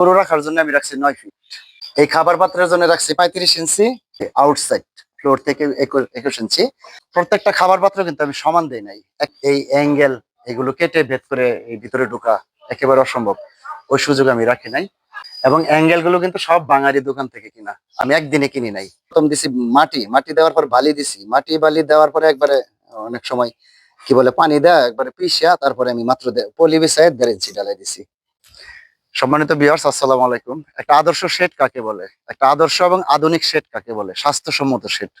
গরু রাখার জন্য আমি রাখছি নয় ফিট এই খাবার পাত্রের জন্য রাখছি পঁয়ত্রিশ ইঞ্চি আউটসাইড ফ্লোর থেকে একুশ- ইঞ্চি। প্রত্যেকটা খাবার পাত্র কিন্তু আমি সমান দেই নাই। এই অ্যাঙ্গেল এগুলো কেটে ভেদ করে এই ভিতরে ঢোকা একেবারে অসম্ভব। ওই সুযোগ আমি রাখি নাই। এবং অ্যাঙ্গেলগুলো কিন্তু সব বাঙালি দোকান থেকে কিনা। আমি একদিনে কিনি নাই। প্রথম দিছি মাটি মাটি দেওয়ার পর বালি দিছি। মাটি, বালি দেওয়ার পরে একবারে অনেক সময় কি বলে পানি দেয়া, একবারে পিসিয়া তারপরে আমি মাত্র পলি বিছায় দেড় ইঞ্চি ডালাই দিছি। সম্মানিত বিয়ার্স আসসালামু আলাইকুম। একটা আদর্শ শেড কাকে বলে? একটা আদর্শ এবং আধুনিক শেড কাকে বলে? স্বাস্থ্যসম্মত শেড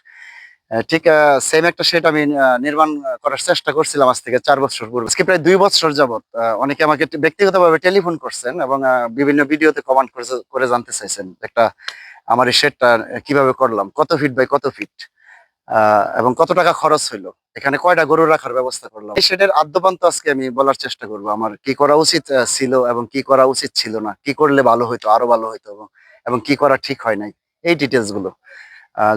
ঠিক সেম একটা শেড আমি নির্মাণ করার চেষ্টা করছিলাম আজ থেকে চার বছর পূর্বে। আজকে প্রায় দুই বছর যাবত অনেকে আমাকে ব্যক্তিগতভাবে টেলিফোন করছেন এবং বিভিন্ন ভিডিওতে কমেন্ট করে জানতে চাইছেন, একটা আমার এই শেডটা কীভাবে করলাম? কত ফিট বাই কত ফিট এবং কত টাকা খরচ হইল? এখানে কয়টা গরু রাখার ব্যবস্থা করলাম? এই শেডের আদ্যপান্ত আজকে আমি বলার চেষ্টা করব। আমার কি করা উচিত ছিল এবং কি করা উচিত ছিল না? কি করলে ভালো হইতো, আরও ভালো হইতো এবং কি করা ঠিক হয় নাই? এই ডিটেলসগুলো।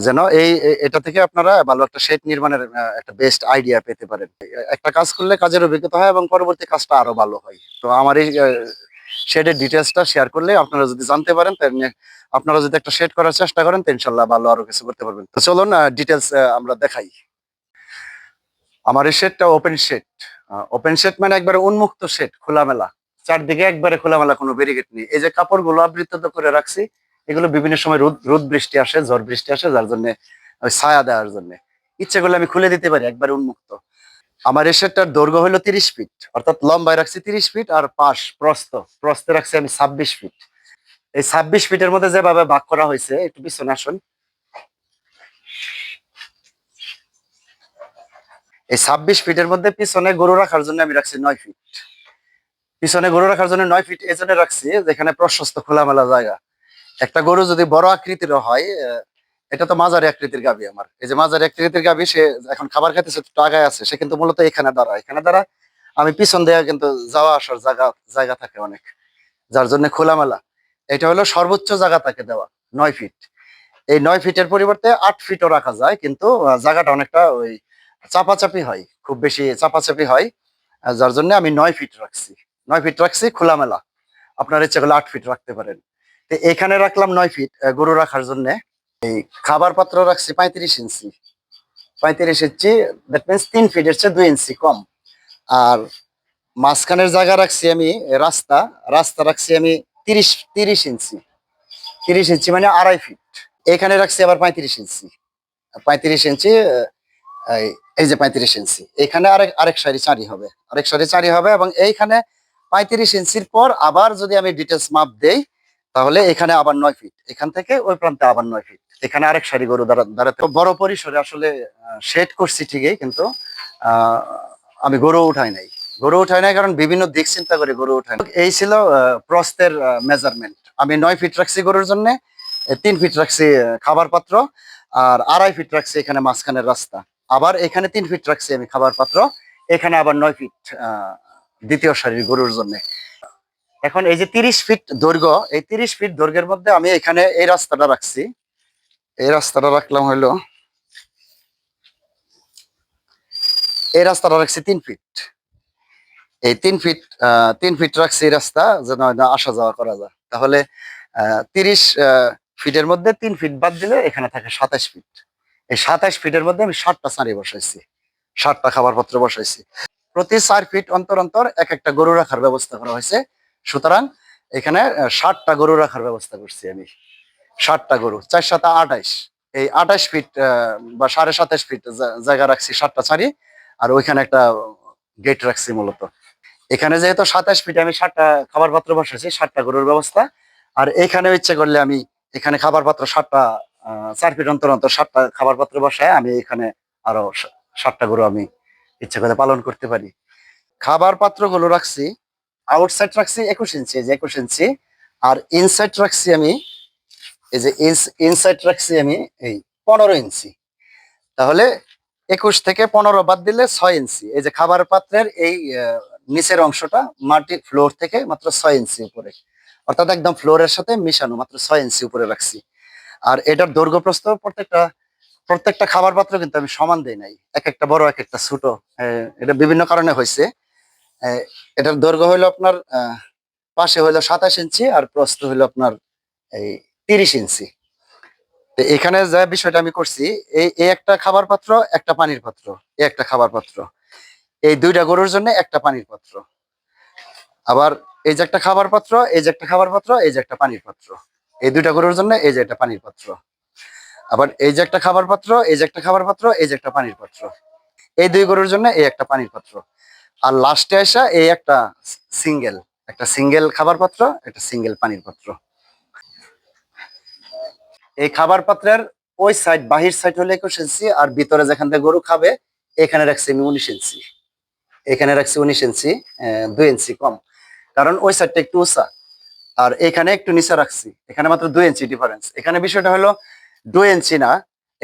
যেন এই এটা থেকে আপনারা ভালো একটা শেড নির্মাণের একটা বেস্ট আইডিয়া পেতে পারেন। একটা কাজ করলে কাজের অভিজ্ঞতা হয় এবং পরবর্তী কাজটা আরও ভালো হয়। তো আমার এই শেডের ডিটেলসটা শেয়ার করলে আপনারা যদি জানতে পারেন আপনারা যদি একটা শেড করার চেষ্টা করেন, তো ইনশাল্লাহ ভালো আরও কিছু করতে পারবেন। তো চলুন ডিটেলস আমরা দেখাই। আমার এই শেডটা ওপেন শেড ওপেন শেড মানে একবারে উন্মুক্ত শেড খোলামেলা। চারদিকে একবারে খোলামেলা, কোনো ব্যারিকেড নেই। এই যে কাপড়গুলো আবৃত করে রাখছি, এগুলো বিভিন্ন সময় রোদ রোদ বৃষ্টি আসে, ঝড় বৃষ্টি আসে, যার জন্য ছায়া দেওয়ার জন্য। ইচ্ছে করলে আমি খুলে দিতে পারি, একবারে উন্মুক্ত। আমার এই দৈর্ঘ্য হলো তিরিশ ফিট, অর্থাৎ লম্বায় রাখছি তিরিশ ফিট আর পাশ, প্রস্থ, প্রস্থে রাখছি আমি ছাব্বিশ ফিট। এই ছাব্বিশ ফিটের মধ্যে যেভাবে ভাগ করা হয়েছে, একটু পিছনে আসুন। এই ছাব্বিশ ফিটের মধ্যে পিছনে গরু রাখার জন্য আমি রাখছি নয় ফিট। পিছনে গরু রাখার জন্য নয় ফিট, এই জন্য রাখছি যেখানে প্রশস্ত খোলামেলা জায়গা। একটা গরু যদি বড় আকৃতির হয় এটা তো মাঝারি আকৃতির গাবি আমার। এই যে মাঝারি আকৃতির গাবি সে এখন খাবার খাইতেছে আগায় আছে, সে কিন্তু মূলত এখানে দাঁড়ায়। এখানে দাঁড়া আমি পিছন দেওয়া কিন্তু যাওয়া আসার জায়গা জায়গা থাকে অনেক, যার জন্য খোলামেলা। এটা হলো সর্বোচ্চ জায়গা তাকে দেওয়া, নয় ফিট। এই নয় ফিটের পরিবর্তে আট ফিটও রাখা যায়, কিন্তু জায়গাটা অনেকটা ওই চাপাচাপি হয়, খুব বেশি চাপাচাপি হয় যার জন্য আমি নয় ফিট রাখছি। নয় ফিট রাখছি, খোলামেলা। আপনার ইচ্ছে করলে আট ফিট রাখতে পারেন। তো এখানে রাখলাম নয় ফিট গরু রাখার জন্য। এই খাবার পাত্র রাখছি পঁয়ত্রিশ ইঞ্চি। পঁয়ত্রিশ ইঞ্চি দ্যাট মিনস তিন ফিটের চেয়ে দুই ইঞ্চি কম। আর মাঝখানের জায়গা রাখছি আমি রাস্তা রাস্তা রাখছি আমি তিরিশ তিরিশ ইঞ্চি। তিরিশ ইঞ্চি মানে আড়াই ফিট এখানে রাখছি আবার পঁয়ত্রিশ ইঞ্চি। পঁয়ত্রিশ ইঞ্চি, এই যে পঁয়ত্রিশ ইঞ্চি। এখানে আরেক আরেক সারি চারি হবে। আরেক সারি চারি হবে এবং এইখানে পঁয়ত্রিশ ইঞ্চির পর আবার যদি আমি ডিটেলস মাপ দেই, তাহলে এখানে আবার নয় ফিট এখান থেকে ওই প্রান্তে আবার নয় ফিট এখানে আরেক সারি গরু দাঁড়া দাঁড়াতে বড় পরিসরে আসলে শেড করছি ঠিকই কিন্তু আমি গরু উঠাই নাই। গরু উঠাই নাই কারণ বিভিন্ন দিক চিন্তা করে গরু উঠাই এই ছিল আহ, প্রস্থের মেজারমেন্ট আমি নয় ফিট রাখছি গরুর জন্য তিন ফিট রাখছি খাবার পাত্র আর আড়াই ফিট রাখছি এখানে মাঝখানের রাস্তা। আবার এখানে তিন ফিট রাখছি আমি খাবার পাত্র এখানে আবার নয় ফিট দ্বিতীয় সারির গরুর জন্য। এখন এই যে তিরিশ ফিট দৈর্ঘ্য এই তিরিশ ফিট দৈর্ঘ্যের মধ্যে আমি এখানে এই রাস্তাটা রাখছি। এই রাস্তাটা রাখলাম হইল, এই রাস্তাটা রাখছি তিন ফিট এই তিন ফিট তিন ফিট রাখছি রাস্তা যেন আসা যাওয়া করা যায়। তাহলে তিরিশ ফিটের মধ্যে তিন ফিট বাদ দিলে এখানে থাকে সাতাশ ফিট এই সাতাশ ফিটের মধ্যে আমি ষাটটা সারি বসাইছি ষাটটা খাবার পত্র বসাইছি। প্রতি চার ফিট অন্তর অন্তর এক একটা গরু রাখার ব্যবস্থা করা হয়েছে। সুতরাং এখানে ষাটটা গরু রাখার ব্যবস্থা করছি আমি। ষাটটা গরু, চার সাতা আঠাইশ। এই আঠাইশ ফিট বা সাড়ে সাতাইশ ফিট জায়গা রাখছি ষাটটা ছাড়ি, আর ওইখানে একটা গেট রাখছি মূলত। এখানে যেহেতু সাতাশ ফিট আমি ষাটটা খাবার পাত্র বসাইছি ষাটটা গরুর ব্যবস্থা। আর এখানে ইচ্ছে করলে আমি এখানে খাবার পাত্র ষাটটা চার ফিট অন্তর অন্তর ষাটটা খাবার পাত্র বসায় আমি এখানে আরও ষাটটা গরু আমি ইচ্ছে করে পালন করতে পারি। খাবার পাত্রগুলো রাখছি আউটসাইড রাখছি একুশ ইঞ্চি যে একুশ ইঞ্চি আর ইনসাইড রাখছি আমি এই যে ইনসাইড রাখছি আমি, এই পনেরো ইঞ্চি। তাহলে একুশ থেকে পনেরো বাদ দিলে ছয় ইঞ্চি। এই যে খাবার পাত্রের এই নিচের অংশটা মাটি ফ্লোর থেকে মাত্র ছয় ইঞ্চি উপরে। অর্থাৎ একদম ফ্লোরের সাথে মিশানো, মাত্র ছয় ইঞ্চি উপরে রাখছি। আর এটার দৈর্ঘ্য প্রস্থ প্রত্যেকটা প্রত্যেকটা খাবার পাত্র কিন্তু আমি সমান দিই নাই। এক একটা বড় এক একটা ছোট এটা বিভিন্ন কারণে হয়েছে। এটার দৈর্ঘ্য হলো আপনার পাশে হলো সাতাশ ইঞ্চি আর প্রস্থ হলো আপনার এই তিরিশ ইঞ্চি। এখানে যে বিষয়টা আমি করছি, এই এই একটা খাবার পাত্র, একটা পানির পাত্র, এই একটা খাবার পাত্র। এই দুইটা গরুর জন্য একটা পানির পাত্র। আবার এই যে একটা খাবার পাত্র, এই যে একটা খাবার পাত্র, এই যে একটা পানির পাত্র। এই দুইটা গরুর জন্য এই যে একটা পানির পাত্র। আবার এই যে একটা খাবার পাত্র, এই যে একটা খাবার পাত্র, এই যে একটা পানির পাত্র। এই দুই গরুর জন্য এই একটা পানির পাত্র। আর লাস্টে আসা এই একটা সিঙ্গেল একটা সিঙ্গেল খাবার পাত্র, একটা সিঙ্গেল পানির পাত্র। এই খাবার পাত্রের ওই সাইড বাহির সাইড হলে একুশ ইঞ্চি, আর ভিতরে যেখান থেকে গরু খাবে, এখানে রাখছি আমি উনিশ ইঞ্চি। এখানে রাখছি উনিশ ইঞ্চি দুই ইঞ্চি কম। কারণ ওই সাইডটা একটু উঁচা। আর এখানে একটু নিচে রাখছি। এখানে মাত্র দুই ইঞ্চি ডিফারেন্স এখানে বিষয়টা হলো দুই ইঞ্চি না,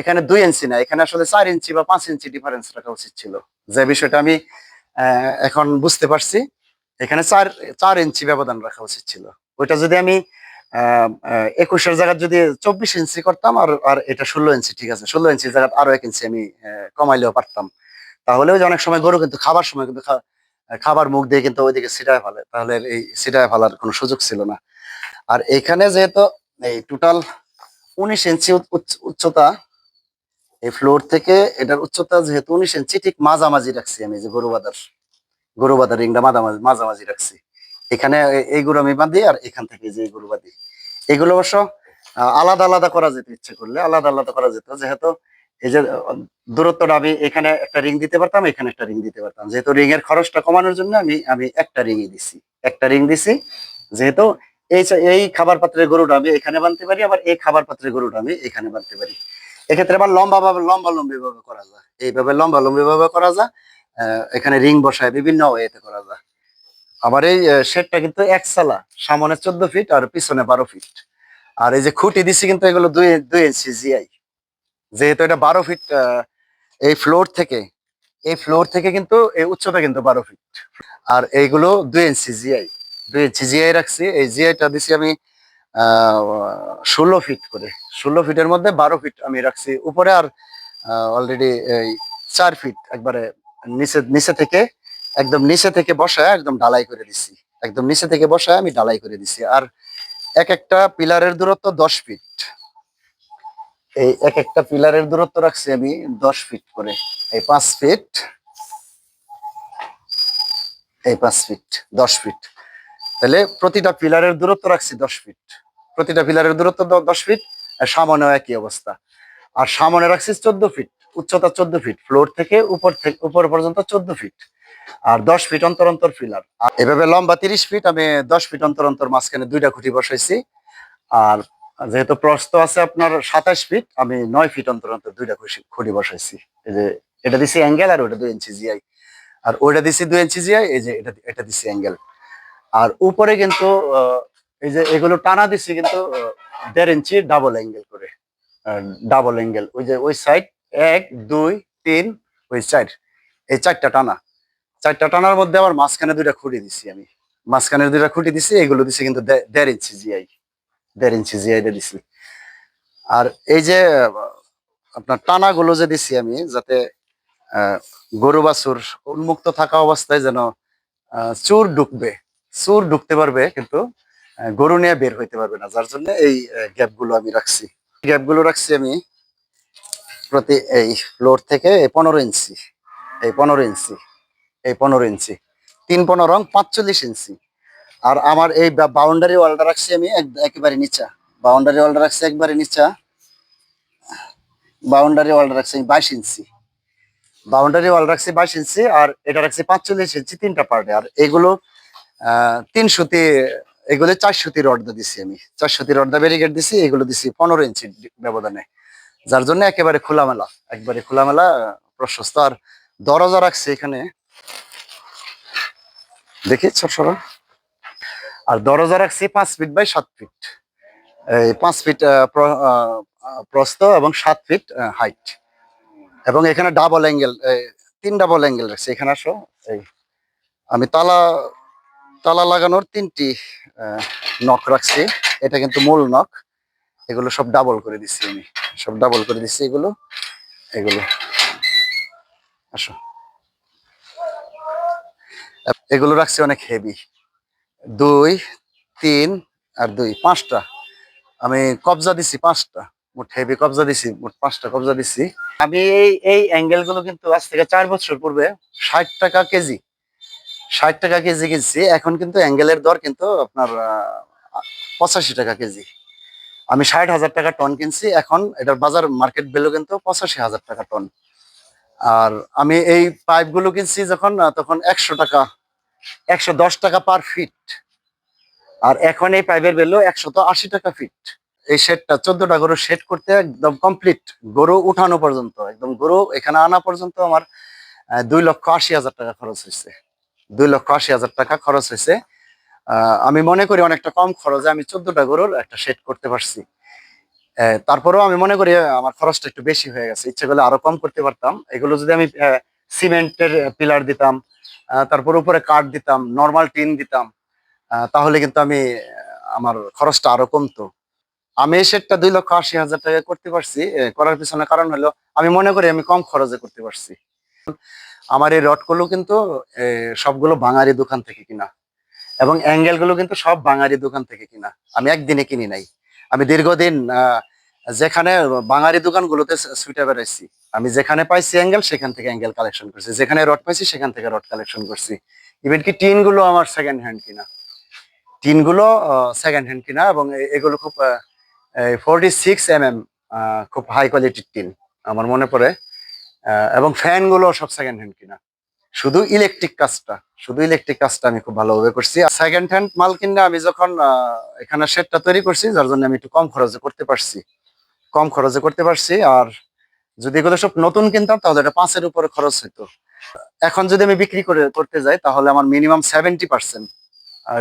এখানে দুই ইঞ্চি না, এখানে আসলে চার ইঞ্চি বা পাঁচ ইঞ্চি ডিফারেন্স রাখা উচিত ছিল। যে বিষয়টা আমি এখন বুঝতে পারছি, এখানে চার চার ইঞ্চি ব্যবধান রাখা উচিত ছিল। ওইটা যদি আমি একুশের জায়গায় যদি চব্বিশ ইঞ্চি করতাম আর আর এটা ষোলো ইঞ্চি ঠিক আছে? ষোলো ইঞ্চির জায়গায় আরও এক ইঞ্চি আমি কমাইলেও পারতাম। তাহলেও যে অনেক সময় গরু কিন্তু খাবার সময় কিন্তু খাবার মুখ দিয়ে কিন্তু ওইদিকে সিটায় ফেলে। তাহলে এই সিটায় ফেলার কোনো সুযোগ ছিল না। আর এখানে যেহেতু এই টোটাল উনিশ ইঞ্চি উচ- উচ- উচ্চতা, এই ফ্লোর থেকে এটার উচ্চতা যেহেতু উনিশ ইঞ্চি ঠিক মাঝামাঝি রাখছি আমি যে গরু বাঁধার গরু বাঁধার রিংটা মাঝামাঝি মাঝামাঝি রাখছি। এখানে এই গরু আমি বাঁধি আর এখান থেকে যে গরু বাঁধি। এগুলো অবশ্য আলাদা আলাদা করা যেত ইচ্ছে করলে, আলাদা আলাদা করা যেত। যেহেতু এই যে, দূরত্বটা আমি এখানে একটা রিং দিতে পারতাম, এখানে একটা রিং দিতে পারতাম। যেহেতু রিং এর খরচটা কমানোর জন্য আমি আমি একটা রিংই দিছি। একটা রিং দিছি, যেহেতু এই এই খাবার পাত্রের গরুটা আমি এখানে বানতে পারি, আবার এই খাবার পাত্রের গরুটা আমি এখানে বানতে পারি। এক্ষেত্রে আবার লম্বা ভাবে লম্বা লম্বি ভাবে করা যায়। এইভাবে লম্বা লম্বি ভাবে করা যায় এখানে রিং বসায় বিভিন্ন ওয়েতে করা যায়। আবার এই শেডটা কিন্তু এক সালা, সামনে চোদ্দ ফিট আর পিছনে বারো ফিট আর এই যে খুঁটি দিছি কিন্তু এগুলো দুই দুই ইঞ্চি জিআই যেহেতু এটা বারো ফিট এই ফ্লোর থেকে, এই ফ্লোর থেকে কিন্তু এই উচ্চতা কিন্তু বারো ফিট আর এইগুলো দুই ইঞ্চি জিআই দুই ইঞ্চি জিআই রাখছি। এই জিআইটা দিছি আমি ষোলো ফিট করে। ষোলো ফিটের মধ্যে বারো ফিট আমি রাখছি। উপরে আর অলরেডি এই চার ফিট একবারে নিচে নিচে থেকে একদম নিচে থেকে বসায় একদম ঢালাই করে দিছি। একদম নিচে থেকে বসায় আমি ঢালাই করে দিছি। আর এক একটা পিলারের দূরত্ব দশ ফিট। এই এক একটা পিলারের দূরত্ব রাখছি আমি দশ ফিট করে। এই পাঁচ ফিট। এই পাঁচ ফিট, দশ ফিট। তাহলে প্রতিটা পিলারের দূরত্ব রাখছি দশ ফিট। প্রতিটা পিলারের দূরত্ব দশ ফিট। আর সামনেও একই অবস্থা। আর সামনে রাখছি চোদ্দ ফিট। উচ্চতা চোদ্দ ফিট। ফ্লোর থেকে উপর থেকে উপর পর্যন্ত চোদ্দ ফিট। আর দশ ফিট অন্তর অন্তর ফিলার আর এভাবে লম্বা তিরিশ ফিট আমি দশ ফিট অন্তর অন্তর মাঝখানে দুইটা খুঁটি বসাইছি। আর যেহেতু প্রস্ত আছে আপনার সাতাশ ফিট আমি নয় ফিট অন্তর অন্তর দুইটা খুঁটি বসাইছি। এই যে এটা দিছি অ্যাঙ্গেল আর ওটা দুই ইঞ্চি জিআই আর ওইটা দিছি দুই ইঞ্চি জিআই এই যে এটা এটা দিছি অ্যাঙ্গেল আর উপরে কিন্তু এই যে এগুলো টানা দিছি কিন্তু দেড় ইঞ্চি ডাবল অ্যাঙ্গেল করে। ডাবল অ্যাঙ্গেল ওই যে ওই সাইড এক, দুই, তিন, ওই সাইড এই চারটা টানা। চারটা টানার মধ্যে আবার মাঝখানে দুইটা খুঁটি দিছি আমি। মাঝখানে দুইটা খুঁটি দিছি, এগুলো দিছি কিন্তু দেড় ইঞ্চি জিআই দেড় ইঞ্চি জিআই দিছি। আর এই যে, আপনার টানা গুলো যে দিছি আমি, যাতে গরু বাছুর উন্মুক্ত থাকা অবস্থায় যেন চোর ঢুকবে, চোর ঢুকতে পারবে কিন্তু গরু নিয়ে বের হইতে পারবে না। যার জন্য এই গ্যাপগুলো আমি রাখছি। গ্যাপগুলো রাখছি আমি প্রতি এই ফ্লোর থেকে পনেরো ইঞ্চি, এই পনেরো ইঞ্চি। এই পনেরো ইঞ্চি। তিন পনেরো রং, পাঁচচল্লিশ ইঞ্চি। আর আমার এই বাউন্ডারি ওয়ালটা রাখছি আমি এক- একেবারে নিচা। বাউন্ডারি ওয়ালটা রাখছি একবারে নিচা। বাউন্ডারি ওয়ালটা রাখছি আমি বাইশ ইঞ্চি। বাউন্ডারি ওয়াল রাখছি বাইশ ইঞ্চি আর এটা রাখছি পাঁচচল্লিশ ইঞ্চি তিনটা পার্টে আর এগুলো তিন সুতি, এগুলো চার সুতি রড দিছি আমি। চার সুতি রড ব্যারিকেড দিছি, এগুলো দিছি পনেরো ইঞ্চি ব্যবধানে। যার জন্য একেবারে খোলামেলা, একবারে খোলামেলা, প্রশস্ত। আর দরজা রাখছি এখানে দেখি ছোট সরো। আর দরজা রাখছি পাঁচ ফিট বাই সাত ফিট এই পাঁচ ফিট প্রস্থ এবং সাত ফিট হাইট এবং এখানে ডাবল অ্যাঙ্গেল তিন ডাবল অ্যাঙ্গেল রাখছি। এখানে আসো, এই, আমি তালা তালা লাগানোর তিনটি নখ রাখছি। এটা কিন্তু মূল নখ এগুলো সব ডাবল করে দিচ্ছি আমি। সব ডাবল করে দিচ্ছি এগুলো। এগুলো। আসো। এগুলো রাখছি অনেক হেভি দুই, তিন আর দুই, পাঁচটা। আমি কবজা দিছি পাঁচটা। মোট হেভি কবজা দিছি, মোট পাঁচটা কবজা দিছি। আমি এই এই অ্যাঙ্গেলগুলো কিন্তু আজ থেকে চার বছর পূর্বে ষাট টাকা কেজি, ষাট টাকা কেজি কিনছি। এখন কিন্তু অ্যাঙ্গেলের দর কিন্তু আপনার পঁচাশি টাকা কেজি। আমি ষাট হাজার টাকা টন কিনছি। এখন এটার বাজার মার্কেট ভ্যালু কিন্তু পঁচাশি হাজার টাকা টন আর আমি এই পাইপগুলো কিনছি যখন তখন একশো টাকা একশো দশ টাকা পার ফিট আর এখন এই পাইপের ভ্যালু একশত আশি টাকা ফিট এই শেডটা চোদ্দটা গরু শেড করতে একদম কমপ্লিট গরু উঠানো পর্যন্ত, একদম গরু এখানে আনা পর্যন্ত আমার দুই লক্ষ আশি হাজার টাকা খরচ হয়েছে। দুই লক্ষ আশি হাজার টাকা খরচ হয়েছে। আমি মনে করি অনেকটা কম খরচে আমি চোদ্দটা গরুর একটা শেড করতে পারছি। তারপরেও আমি মনে করি আমার খরচটা একটু বেশি হয়ে গেছে। ইচ্ছে করলে আরও কম করতে পারতাম। এগুলো যদি আমি সিমেন্টের পিলার দিতাম তারপর উপরে কাঠ দিতাম নর্মাল টিন দিতাম তাহলে কিন্তু আমি আমার খরচটা আরও কমতো। আমি শেডটা দুই লক্ষ আশি হাজার টাকা করতে পারছি করার পিছনে কারণ হলো, আমি মনে করি আমি কম খরচে করতে পারছি। আমার এই রডগুলো কিন্তু সবগুলো বাঙালি দোকান থেকে কিনা, এবং অ্যাঙ্গেলগুলো কিন্তু সব বাঙালি দোকান থেকে কিনা, আমি একদিনে কিনি নাই। আমি দীর্ঘদিন যেখানে বাঙালি দোকানগুলোতে সুইটা বেড়াইছি আমি যেখানে পাইছি অ্যাঙ্গেল সেখান থেকে অ্যাঙ্গেল কালেকশন করছি। যেখানে রড পাইছি, সেখান থেকে রড কালেকশন করছি। ইভেন কি টিনগুলো আমার সেকেন্ড হ্যান্ড কিনা? টিনগুলো সেকেন্ড হ্যান্ড কিনা এবং এগুলো খুব ফোরটি সিক্স এম এম খুব হাই কোয়ালিটির টিন, আমার মনে পড়ে। এবং ফ্যানগুলো সব সেকেন্ড হ্যান্ড কিনা। শুধু ইলেকট্রিক কাজটা, শুধু ইলেকট্রিক কাজটা আমি খুব ভালোভাবে করছি। আর সেকেন্ড হ্যান্ড মাল কিনে আমি যখন এখানে শেডটা তৈরি করছি, যার জন্য আমি একটু কম খরচে করতে পারছি। কম খরচে করতে পারছি, আর যদি এগুলো সব নতুন কিনতাম, তাহলে এটা পাঁচের উপরে খরচ হতো এখন যদি আমি বিক্রি করে, করতে যাই, তাহলে আমার minimum seventy percent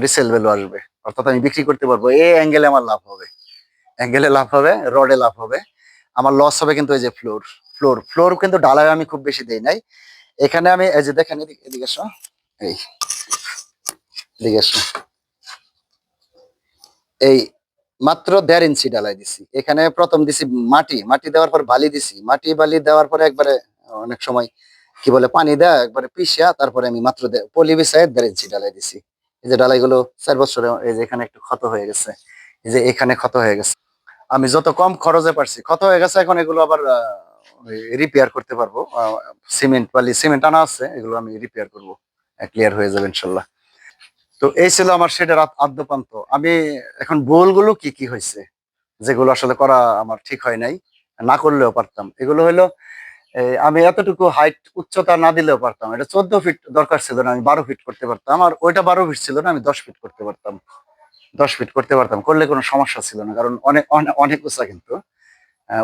resale value আসবে। অর্থাৎ আমি বিক্রি করতে পারব। এই অ্যাঙ্গেলে আমার লাভ হবে। অ্যাঙ্গেলে লাভ হবে রডে লাভ হবে। আমার লস হবে কিন্তু এই যে ফ্লোর ফ্লোর ফ্লোর কিন্তু ডালায় আমি খুব বেশি দেই নাই। এখানে আমি, এই যে দেখেন, এদিকে এসো এই, এদিকে এসো এই মাত্র দেড় ইঞ্চি ডালাই দিছি। এখানে প্রথম দিছি মাটি মাটি দেওয়ার পর বালি দিছি। মাটি বালি দেওয়ার পরে একবারে অনেক সময় কি বলে পানি দেয়া, একবারে পিসিয়া তারপরে আমি মাত্র পলি বিছায় দেড় ইঞ্চি ডালাই দিছি। এই যে ডালাইগুলো চার বছরে এই যে এখানে একটু ক্ষত হয়ে গেছে, এই যে এখানে ক্ষত হয়ে গেছে। আমি যত কম খরচে পারছি, ক্ষত হয়ে গেছে, এখন এগুলো আবার রিপেয়ার করতে পারব। সিমেন্ট বালি সিমেন্ট আনা আছে, এগুলো আমি রিপেয়ার করব। ক্লিয়ার হয়ে যাবে ইনশাল্লাহ। তো এই ছিল আমার সেটার আদ্যপান্ত। আমি এখন ভুলগুলো কি কি হয়েছে, যেগুলো আসলে করা আমার ঠিক হয় নাই, না করলেও পারতাম। এগুলো হলো আমি এতটুকু হাইট উচ্চতা না দিলেও পারতাম। এটা চোদ্দ ফিট দরকার ছিল না, আমি বারো ফিট করতে পারতাম। আর ওইটা বারো ফিট ছিল না, আমি দশ ফিট করতে পারতাম। দশ ফিট করতে পারতাম। করলে কোনো সমস্যা ছিল না, কারণ অনেক অনেক উঁচা কিন্তু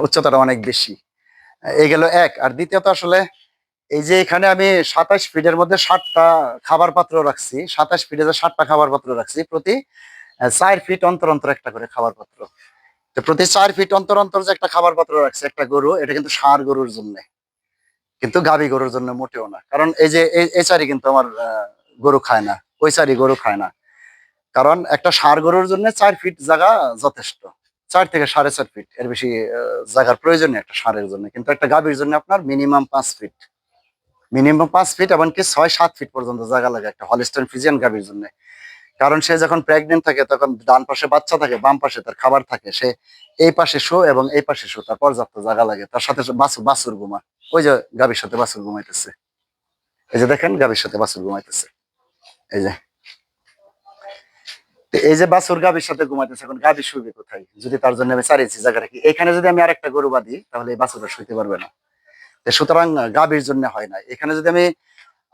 উচ্চতাটা অনেক বেশি। এই গেল এক। আর দ্বিতীয়ত আসলে এই যে এখানে আমি সাতাশ ফিটের মধ্যে ষাটটা খাবার পাত্র রাখছি। সাতাশ ফিটে ষাটটা খাবার পাত্র রাখছি, প্রতি চার ফিট অন্তর অন্তর একটা করে খাবার পাত্র তো প্রতি চার ফিট অন্তর অন্তর যে একটা খাবার পাত্র রাখছে, একটা গরু, এটা কিন্তু সার গরুর জন্য। কিন্তু গাভী গরুর জন্য মোটেও না। কারণ এই যে, এই- চারি কিন্তু আমার গরু খায় না। ওই চারি গরু খায় না। কারণ একটা সার গরুর জন্য চার ফিট জায়গা যথেষ্ট। চার থেকে সাড়ে চার ফিট এর বেশি জায়গার প্রয়োজন একটা সারের জন্য। কিন্তু একটা গাভীর জন্য আপনার মিনিমাম পাঁচ ফিট মিনিমাম পাঁচ ফিট এমনকি ছয়, সাত ফিট পর্যন্ত জায়গা লাগে একটা হলিস্টাইন ফিজিয়ান গাভীর জন্য। কারণ সে যখন প্রেগনেন্ট থাকে, তখন ডান পাশে বাচ্চা থাকে, বাম পাশে তার খাবার থাকে। সে এই পাশে শো এবং এই পাশে শো, তার পর্যাপ্ত জায়গা লাগে। তার সাথে বাসু, বাসুর ঘুমা ওই যে গাভীর সাথে বাসুর ঘুমাইতেছে এই যে দেখেন, গাভীর সাথে বাসুর ঘুমাইতেছে এই যে। এই যে বাছুর গাভীর সাথে ঘুমাইতেছে এখন গাভী শুইবে কোথায়? যদি তার জন্য আমি চার ইঞ্চি জায়গা রাখি। এখানে যদি আমি আরেকটা গরু বাঁধি, তাহলে এই বাছুরটা শুইতে পারবে না। সুতরাং গাভীর জন্য হয় না এখানে যদি আমি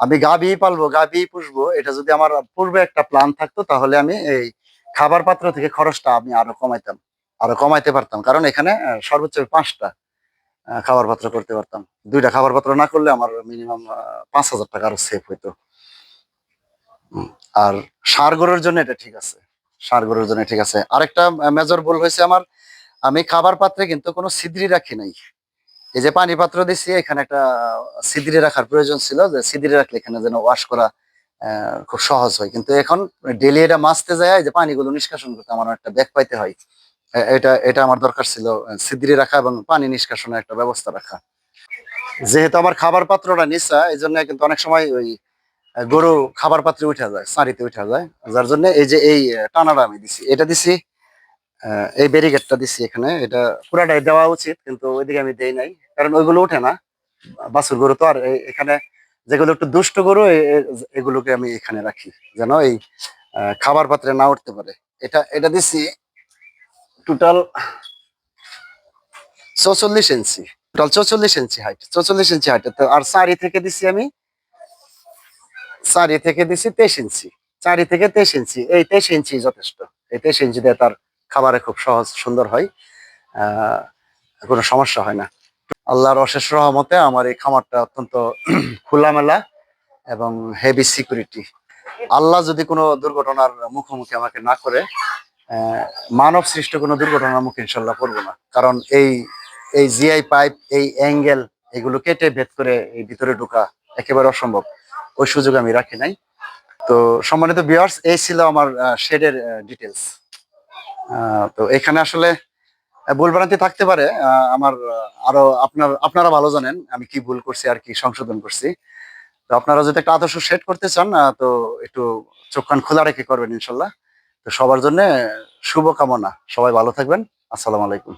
আমি গাভী পালবো, গাভী পুষবো, এটা যদি আমার পূর্বে একটা প্ল্যান থাকতো, তাহলে আমি এই খাবার পাত্র থেকে খরচটা আমি আরও কমাইতাম, আরও কমাইতে পারতাম। কারণ এখানে সর্বোচ্চ পাঁচটা খাবার পাত্র করতে পারতাম। দুইটা খাবার পাত্র না করলে আমার মিনিমাম পাঁচ হাজার টাকা আরও সেভ হইতো। আর সার গরুর জন্য এটা ঠিক আছে। সার গরুর জন্য ঠিক আছে। আরেকটা মেজর ভুল হয়েছে আমার, আমি খাবার পাত্রে কিন্তু কোনো সিদ্রি রাখি নাই। এই যে পানি পাত্র দিছি, এখানে একটা সিদ্রি রাখার প্রয়োজন ছিল যে সিদ্রি রাখলে এখানে যেন ওয়াশ করা খুব সহজ হয়। কিন্তু এখন ডেলি এটা মাছতে যায় যে পানিগুলো নিষ্কাশন করতে আমার একটা ব্যাগ পাইতে হয়। এটা এটা আমার দরকার ছিল সিদ্রি রাখা এবং পানি নিষ্কাশনের একটা ব্যবস্থা রাখা। যেহেতু আমার খাবার পাত্রটা নিচা, এই জন্য কিন্তু অনেক সময় ওই গরু খাবার পাত্রে উঠা যায় সারিতে উঠা যায়। যার জন্য এই যে এই টানাটা আমি দিছি। এটা দিছি এই ব্যারিকেডটা দিছি এখানে। এটা পুরাটাই দেওয়া উচিত, কিন্তু ওইদিকে আমি দেই নাই, কারণ ওইগুলো উঠে না। বাছুর গরু তো, আর এখানে যেগুলো একটু দুষ্ট গরু এগুলোকে আমি এখানে রাখি, যেন এই খাবার পাত্রে না উঠতে পারে। এটা এটা দিচ্ছি টোটাল চৌচল্লিশ ইঞ্চি টোটাল চৌচল্লিশ ইঞ্চি হাইট চৌচল্লিশ ইঞ্চি হাইট আর চারি থেকে দিছি আমি, চারি থেকে দিছি তেইশ ইঞ্চি, চারি থেকে তেইশ ইঞ্চি, এই তেইশ ইঞ্চি যথেষ্ট। এই তেইশ ইঞ্চি দিয়ে তার খাবারে খুব সহজ, সুন্দর হয় কোনো সমস্যা হয় না। আল্লাহর অশেষ রহমতে আমার এই খামারটা অত্যন্ত খোলামেলা এবং হেভি সিকিউরিটি আল্লাহ যদি কোনো দুর্ঘটনার মুখোমুখি আমাকে না করে মানব সৃষ্ট কোনো দুর্ঘটনার মুখে ইনশাল্লাহ পড়ব না। কারণ এই এই জিআই পাইপ এই অ্যাঙ্গেল এগুলো কেটে ভেদ করে এই ভিতরে ঢোকা একেবারে অসম্ভব। ওই সুযোগ আমি রাখি নাই। তো সম্মানিত বিয়ার্স এই ছিল আমার শেডের ডিটেলস তো এখানে আসলে ভুল ভুলভ্রান্তি থাকতে পারে। আমার আরও আপনার, আপনারা ভালো জানেন আমি কি ভুল করছি আর কি সংশোধন করছি। তো আপনারা যদি একটা আদর্শ সেট করতে চান তো একটু চোখ কান খোলা রেখে করবেন ইনশাল্লাহ। তো সবার জন্য শুভকামনা। সবাই ভালো থাকবেন। আসসালামু আলাইকুম।